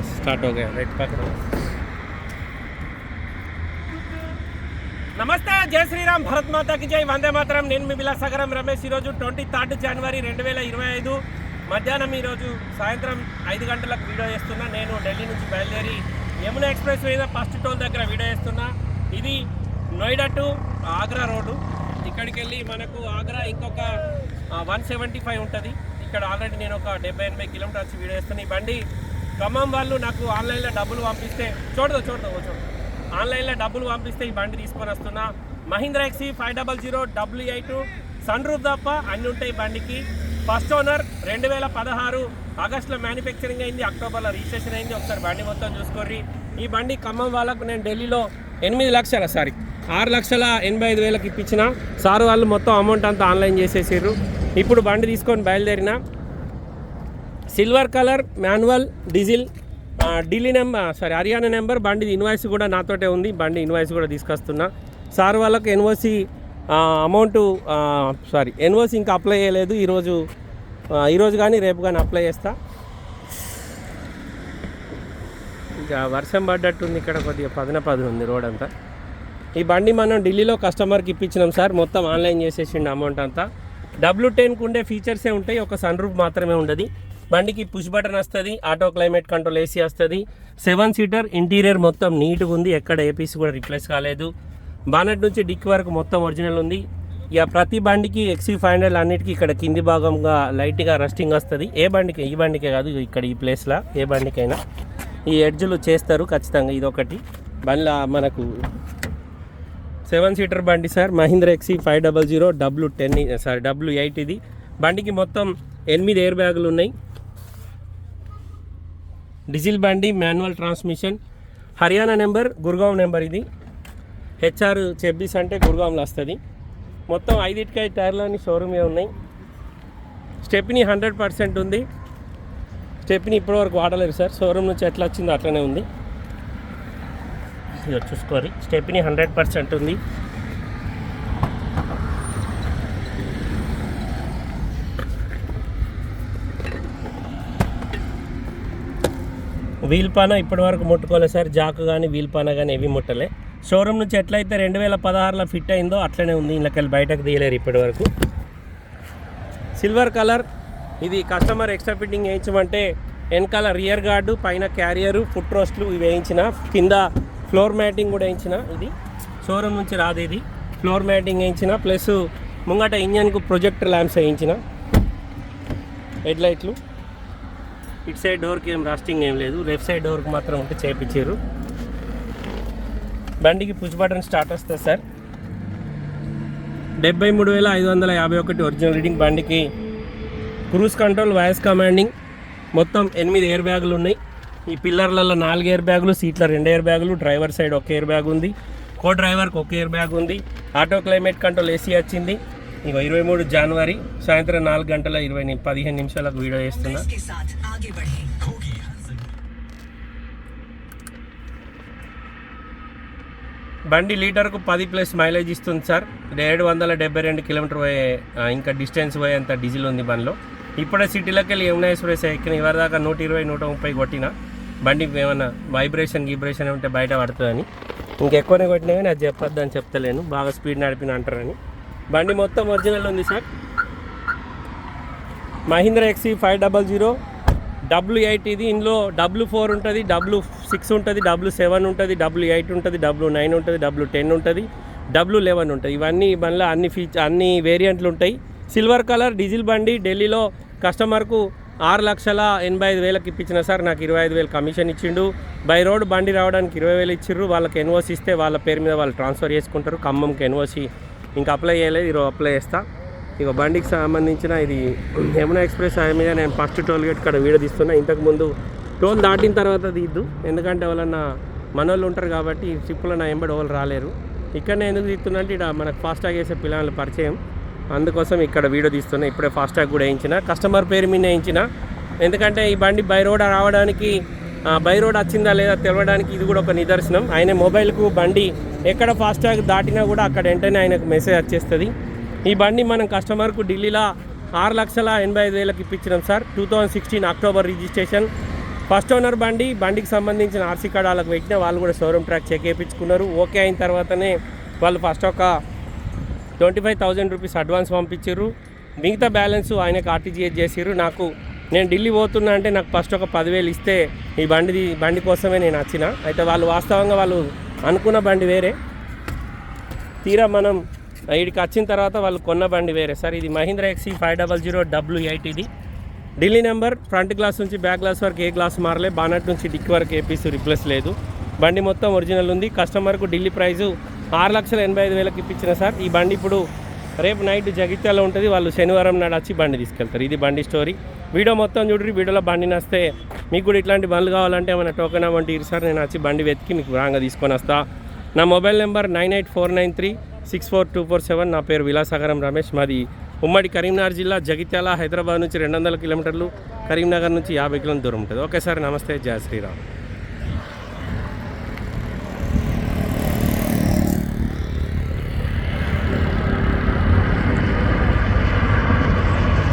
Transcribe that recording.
Start हो गया right పక్కన నమస్తే జై శ్రీరామ్ భరత్ మాతాకి జై వందే మాతరం నేను మీ విలాసగరం రమేష్ ఈరోజు ట్వంటీ థర్డ్ జనవరి రెండు వేల ఇరవై ఐదు మధ్యాహ్నం ఈరోజు సాయంత్రం ఐదు గంటలకు వీడియో చేస్తున్నా నేను ఢిల్లీ నుంచి బయలుదేరి యమునా ఎక్స్ప్రెస్ మీద ఫస్ట్ టోల్ దగ్గర వీడియో చేస్తున్నా ఇది నోయిడా టు ఆగ్రా రోడ్డు ఇక్కడికి వెళ్ళి మనకు ఆగ్రా ఇంకొక వన్ సెవెంటీ ఫైవ్ ఉంటుంది ఇక్కడ ఆల్రెడీ నేను ఒక డెబ్బై ఎనభై కిలోమీటర్స్ వీడియో చేస్తున్నా ఈ బండి ఖమ్మం వాళ్ళు నాకు ఆన్లైన్లో డబ్బులు పంపిస్తే చూడదు చూడదు చూడదు. ఆన్లైన్లో డబ్బులు పంపిస్తే ఈ బండి తీసుకొని వస్తున్నా. Mahindra XUV five double zero W eight sun roof తప్ప అన్ని ఉంటాయి బండికి. ఫస్ట్ ఓనర్ రెండు వేల పదహారు ఆగస్టులో మ్యానుఫ్యాక్చరింగ్ అయింది అక్టోబర్లో రిజిస్ట్రేషన్ అయింది. ఒకసారి బండి మొత్తం చూసుకోర్రి. ఈ బండి ఖమ్మం వాళ్ళకు నేను ఢిల్లీలో ఎనిమిది లక్షల సారీ ఆరు లక్షల ఎనభై ఐదు వేలకు ఇప్పించిన. సార్ వాళ్ళు మొత్తం అమౌంట్ అంతా ఆన్లైన్ చేసేసారు ఇప్పుడు బండి తీసుకొని బయలుదేరిన silver colour manual diesel Delhi number sorry Haryana number బండి ఇన్వాయిస్ కూడా నాతోటే ఉంది బండి ఇన్వాయిస్ కూడా తీసుకొస్తున్నా. సార్ వాళ్ళకి ఎన్ఓసి అమౌంట్ సారీ ఎన్ఓసి ఇంకా అప్లై చేయలేదు ఈరోజు ఈరోజు కానీ రేపు కానీ అప్లై చేస్తా. ఇంకా వర్షం పడ్డట్టుంది ఇక్కడ కొద్దిగా పదన పది ఉంది రోడ్ అంతా. ఈ బండి మనం ఢిల్లీలో కస్టమర్కి ఇప్పించినాం సార్ మొత్తం ఆన్లైన్ చేసేసిండు అమౌంట్ అంతా. డబ్ల్యూ టెన్కి ఉండే ఫీచర్సే ఉంటాయి ఒక సన్ రూఫ్ మాత్రమే ఉండదు. బండికి పుష్ బటన్ వస్తుంది ఆటో క్లైమేట్ కంట్రోల్ ఏసీ వస్తుంది. సెవెన్ సీటర్ ఇంటీరియర్ మొత్తం నీట్గా ఉంది. ఎక్కడ ఏ పీస్ కూడా రిప్లేస్ కాలేదు. బానెట్ నుంచి డిక్ వరకు మొత్తం ఒరిజినల్ ఉంది. ఇక ప్రతి బండికి ఎక్సీ ఫైవ్ హండ్రెడ్ అన్నిటికీ ఇక్కడ కింది భాగంగా లైట్గా రస్టింగ్ వస్తుంది. ఏ బండికి ఈ బండికే కాదు ఇక్కడ ఈ ప్లేస్లో ఏ బండికైనా. ఈ ఎడ్జ్లు చేస్తారు ఖచ్చితంగా ఇదొకటి. బండ్ల మనకు సెవెన్ సీటర్ బండి sir Mahindra XUV five double zero W ten sorry W eight ఇది. బండికి మొత్తం ఎనిమిది ఎయిర్ బ్యాగులు ఉన్నాయి. డీజిల్ బండి manual transmission. Haryana number Gurgaon number ఇది. హెచ్ఆర్ చెబ్బీస్ అంటే గుర్గాంలో వస్తుంది మొత్తం ఐదింటికి ఐదు టైర్లు షోరూమే ఉన్నాయి. స్టెప్ని హండ్రెడ్ పర్సెంట్ ఉంది. స్టెప్ని ఇప్పటివరకు వాడలేదు సార్. షోరూమ్ నుంచి ఎట్లా వచ్చిందో అట్లనే ఉంది. ఇది చూసుకోరి. స్టెప్ని హండ్రెడ్ పర్సెంట్ ఉంది. వీల్ పాన ఇప్పటి వరకు ముట్టుకోలేదు సార్. జాక్ కానీ వీల్ పాన కానీ ఏవి ముట్టలే. షోరూమ్ నుంచి ఎట్లయితే రెండు వేల పదహారులో ఫిట్ అయిందో అట్లనే ఉంది. ఇళ్ళకెళ్ళి బయటకు తీయలేరు ఇప్పటి వరకు సిల్వర్ కలర్. ఇది కస్టమర్ ఎక్స్ట్రా ఫిట్టింగ్ వేయించమంటే వెనకాల రియర్ గార్డు పైన క్యారియరు ఫుట్ రోస్ట్లు ఇవి వేయించిన. కింద ఫ్లోర్ మ్యాటింగ్ కూడా వేయించిన ఇది. షోరూమ్ నుంచి రాదు ఇది. ఫ్లోర్ మ్యాటింగ్ వేయించిన. ప్లస్ ముంగట ఇంజన్కు ప్రొజెక్టర్ ల్యాంప్స్ వేయించిన. హెడ్ లైట్లు ఇటు సైడ్ డోర్కి ఏం రాస్టింగ్ ఏం లేదు. లెఫ్ట్ సైడ్ డోర్కి మాత్రం ఉంటే చేపించారు. బండికి పుష్ బటన్ స్టార్ట్ వస్తుంది సార్. డెబ్బై మూడు వేల ఐదు వందల యాభై ఒకటి ఒరిజినల్ రీడింగ్ బండికి క్రూజ్ కంట్రోల్ వాయిస్ కమాండింగ్ మొత్తం ఎనిమిది ఎయిర్ బ్యాగులు ఉన్నాయి. ఈ పిల్లర్లలో నాలుగు ఎయిర్ బ్యాగులు సీట్ల రెండు ఎయిర్ బ్యాగులు డ్రైవర్ సైడ్ ఒక ఎయిర్ బ్యాగ్ ఉంది. కో డ్రైవర్కి ఒక ఎయిర్ బ్యాగ్ ఉంది. ఆటో క్లైమేట్ కంట్రోల్ ఏసీ వచ్చింది. ఇక ఇరవై మూడు జనవరి సాయంత్రం నాలుగు గంటల ఇరవై పదిహేను నిమిషాలకు వీడియో చేస్తున్నా. బండి. లీటర్కు పది ప్లస్ మైలేజ్ ఇస్తుంది సార్. ఏడు వందల డెబ్బై రెండు కిలోమీటర్ పోయే ఇంకా డిస్టెన్స్ పోయేంత డీజిల్ ఉంది బండిలో. ఇప్పుడే సిటీలోకి వెళ్ళి యమునా ఎక్స్ప్రెస్ ఎక్కిన ఇవరి దాకా నూట ఇరవై నూట ముప్పై కొట్టిన. బండి ఏమైనా వైబ్రేషన్ గీబ్రేషన్ ఉంటే బయట పడుతుందని. ఇంకెక్కువనే కొట్టినా కానీ అది చెప్పొద్దని చెప్తలేను. బాగా స్పీడ్ నడిపిన అంటారని. బండి మొత్తం ఒరిజినల్ ఉంది sir. Mahindra XUV five double zero W eight ఇది. ఇందులో డబ్ల్యూ ఫోర్ ఉంటుంది డబ్ల్యూ సిక్స్ ఉంటుంది డబ్ల్యూ సెవెన్ ఉంటుంది డబ్ల్యూ ఎయిట్ ఉంటుంది డబ్ల్యూ నైన్ ఉంటుంది డబ్ల్యూ టెన్ ఉంటుంది డబ్ల్యూ లెవెన్ ఉంటుంది. ఇవన్నీ బండ్లో అన్ని ఫీచర్ అన్ని వేరియంట్లు ఉంటాయి. సిల్వర్ కలర్ డీజిల్ బండి ఢిల్లీలో కస్టమర్కు ఆరు లక్షల ఎనభై ఐదు వేలకు ఇప్పించిన సార్. నాకు ఇరవై ఐదు వేలు కమిషన్ ఇచ్చిండు. బై రోడ్ బండి రావడానికి ఇరవై వేలు ఇచ్చిర్రు వాళ్ళకి ఎన్ఓసి ఇస్తే వాళ్ళ పేరు మీద వాళ్ళు ట్రాన్స్ఫర్ చేసుకుంటారు. ఖమ్మంకి ఎన్ఓసి ఇంకా అప్లై చేయలేదు ఈరోజు అప్లై చేస్తా. ఇక బండికి సంబంధించిన ఇది యమునా ఎక్స్ప్రెస్ హైవే మీద నేను ఫస్ట్ టోల్ గేట్ కాడ వీడియో తీస్తున్నా. ఇంతకుముందు టోల్ దాటిన తర్వాత తీద్దు. ఎందుకంటే ఎవరన్నా మనోళ్ళు ఉంటారు కాబట్టి ఈ ట్రిప్పులో నా ఎంబడి వాళ్ళు రాలేరు. ఇక్కడనే ఎందుకు తీస్తున్నా అంటే ఇక్కడ మనకు ఫాస్టాగ్ వేసే పిల్లల పరిచయం. అందుకోసం ఇక్కడ వీడియో తీస్తున్నా. ఇప్పుడే ఫాస్టాగ్ కూడా వేయించిన. కస్టమర్ పేరు మీద వేయించిన. ఎందుకంటే ఈ బండి బై రోడ్ రావడానికి బై రోడ్ వచ్చిందా లేదా తెలవడానికి ఇది కూడా ఒక నిదర్శనం. ఆయన మొబైల్కు బండి ఎక్కడ ఫాస్టాగ్ దాటినా కూడా అక్కడ వెంటనే ఆయనకు మెసేజ్ వచ్చేస్తుంది. ఈ బండి మనం కస్టమర్కు ఢిల్లీలో ఆరు లక్షల ఎనభై ఐదు వేలకు ఇప్పించినాం sir. Two thousand sixteen October registration. First owner బండి బండికి సంబంధించిన ఆర్సీ కార్డు పెట్టిన వాళ్ళు కూడా షోరూమ్ ట్రాక్ చెక్ చేయించుకున్నారు. ఓకే అయిన తర్వాతనే వాళ్ళు ఫస్ట్ ఒక twenty five thousand rupees advance పంపించారు. మిగతా బ్యాలెన్స్ ఆయనకు ఆర్టీజీఎస్ చేసిర్రు. నాకు నేను ఢిల్లీ పోతున్నా అంటే నాకు ఫస్ట్ ఒక పదివేలు ఇస్తే ఈ బండిది బండి కోసమే నేను వచ్చిన. అయితే వాళ్ళు వాస్తవంగా వాళ్ళు అనుకున్న బండి వేరే. తీరా మనం ఇక్కడికి వచ్చిన తర్వాత వాళ్ళు కొన్న బండి వేరే. సార్ ఇది Mahindra XUV five double zero W eight ఇది. ఢిల్లీ నెంబర్ ఫ్రంట్ గ్లాస్ నుంచి బ్యాక్ గ్లాస్ వరకు ఏ గ్లాస్ మారలే బానట్ నుంచి డిక్ వరకు ఏ పీస్ రిప్లేస్ లేదు. బండి మొత్తం ఒరిజినల్ ఉంది. కస్టమర్కు ఢిల్లీ ప్రైజు ఆరు లక్షల ఎనభై ఐదు వేలకు ఇప్పించిన సార్. ఈ బండి ఇప్పుడు రేపు నైట్ జగిత్యాల ఉంటుంది. వాళ్ళు శనివారం నాడు వచ్చి బండి తీసుకెళ్తారు. ఇది బండి స్టోరీ. వీడియో మొత్తం చూడండి వీడియోలో బండి నస్తే. మీకు కూడా ఇట్లాంటి బండ్లు కావాలంటే ఏమైనా టోకెన్ అవ్వండి సార్ నేను వచ్చి బండి వెతికి మీకు రాంగా తీసుకొని వస్తా. నా mobile number nine eight four nine three six four two four seven నా పేరు విలాసాగరం రమేష్. మాది ఉమ్మడి కరీంనగర్ జిల్లా జగిత్యాల హైదరాబాద్ నుంచి రెండు వందల కిలోమీటర్లు కరీంనగర్ నుంచి యాభై కిలోమీటర్ల దూరం ఉంటుంది. ఓకే సార్ నమస్తే జయ శ్రీరామ్.